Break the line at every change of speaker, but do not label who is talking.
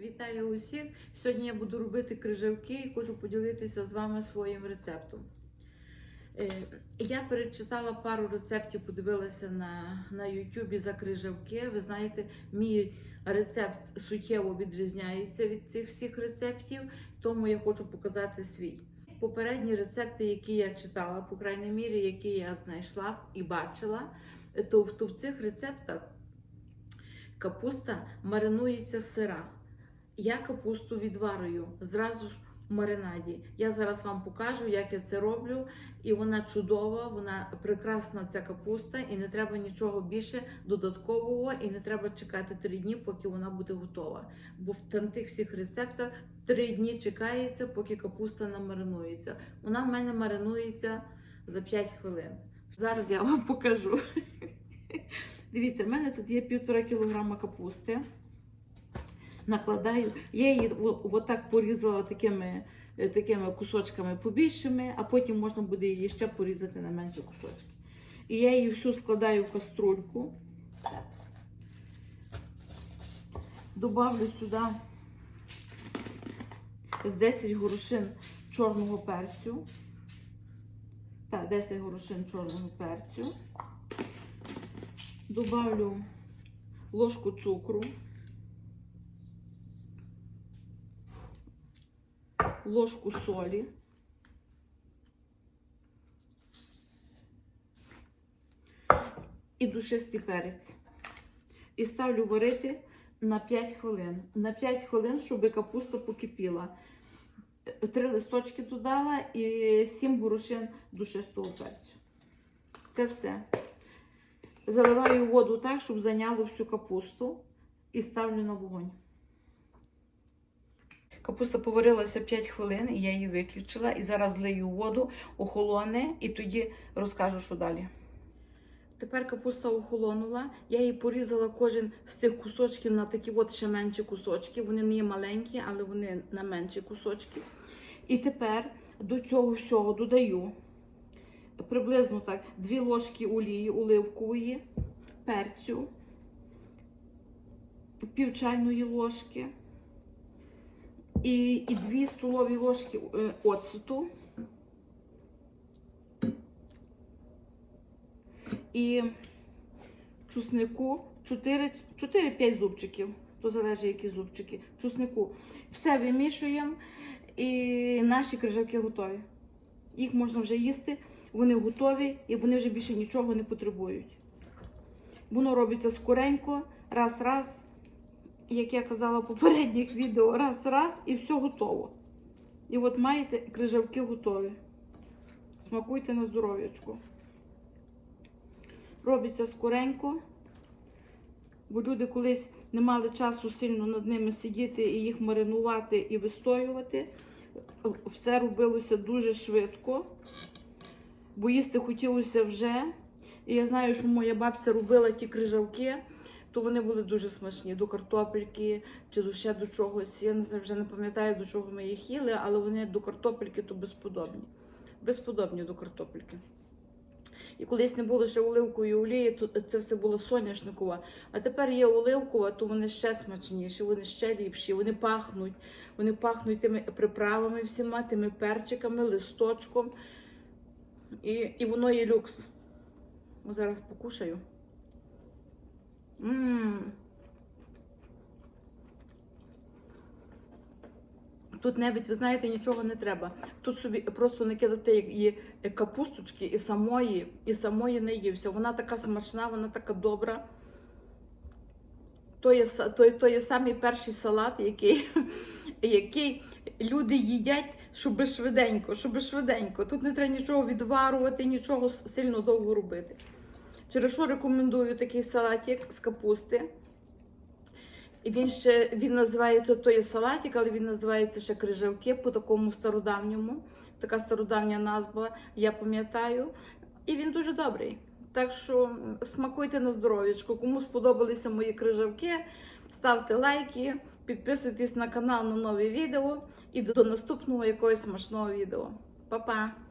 Вітаю усіх! Сьогодні я буду робити крижавки і хочу поділитися з вами своїм рецептом. Е, Я перечитала пару рецептів, подивилася на, на YouTube за крижавки. Ви знаєте, мій рецепт суттєво відрізняється від цих всіх рецептів, тому я хочу показати свій. Попередні рецепти, які я читала, по крайній мірі, які я знайшла і бачила, то, то в цих рецептах капуста маринується сира. Я капусту відварюю зразу ж в маринаді. Я зараз вам покажу, як я це роблю. І вона чудова, вона прекрасна ця капуста, і не треба нічого більше додаткового, і не треба чекати три дні, поки вона буде готова. Бо в тих всіх рецептах три дні чекається, поки капуста намаринується. Вона в мене маринується за 5 хвилин. Зараз я вам покажу. Дивіться, в мене тут є півтора кілограма капусти накладаю. Я її отак порізала такими, е, такими кусочками побільшими, а потім можна буде її ще порізати на менші кусочки. І я її всю складаю в каструльку. Добавлю сюди з 10 горошин чорного перцю. Так, 10 горошин чорного перцю. Добавлю ложку цукру. Ложку солі. І душистий перець. І ставлю варити на 5 хвилин. На 5 хвилин, щоб капуста покипіла. Три листочки додала і 7 горошин душистого перцю. Це все. Заливаю воду так, щоб зайняло всю капусту. І ставлю на вогонь. Капуста поварилася 5 хвилин, і я її виключила. І зараз злию воду, охолоне, і тоді розкажу, що далі. Тепер капуста охолонула. Я її порізала кожен з тих кусочків на такі от ще менші кусочки. Вони не є маленькі, але вони на менші кусочки. І тепер до цього всього додаю приблизно так 2 ложки олії оливкової, перцю, пів чайної ложки і, і 2 столові ложки е, оцету. І чеснику 4-5 зубчиків, то залежить, які зубчики. Чеснику. Все вимішуємо і наші крижавки готові. Їх можна вже їсти, вони готові і вони вже більше нічого не потребують. Воно робиться скоренько, раз-раз як я казала в попередніх відео, раз-раз і все готово. І от маєте крижавки готові. Смакуйте на здоров'ячку. Робиться скоренько, бо люди колись не мали часу сильно над ними сидіти і їх маринувати і вистоювати. Все робилося дуже швидко, бо їсти хотілося вже. І я знаю, що моя бабця робила ті крижавки то вони були дуже смачні до картопельки чи до ще до чогось. Я не вже не пам'ятаю, до чого ми їх їли, але вони до картопельки то безподобні. Безподобні до картопельки. І колись не було ще оливкової олії, то це все було соняшникова. А тепер є оливкова, то вони ще смачніші, вони ще ліпші, вони пахнуть, вони пахнуть тими приправами всіма, тими перчиками, листочком. І, і воно є люкс. О, зараз покушаю. Тут навіть, ви знаєте, нічого не треба. Тут собі просто накидати і капусточки, і самої, і самої не ївся. Вона така смачна, вона така добра. То є, то, то є самий перший салат, який, який люди їдять, щоб швиденько, щоб швиденько. Тут не треба нічого відварувати, нічого сильно довго робити. Через що рекомендую такий салатик з капусти. Він ще він називається то салатик, але він називається ще крижавки по такому стародавньому. Така стародавня назва, я пам'ятаю. І він дуже добрий. Так що смакуйте на здоров'ячко. Кому сподобалися мої крижавки, ставте лайки, підписуйтесь на канал на нові відео і до наступного якогось смачного відео. Па-па!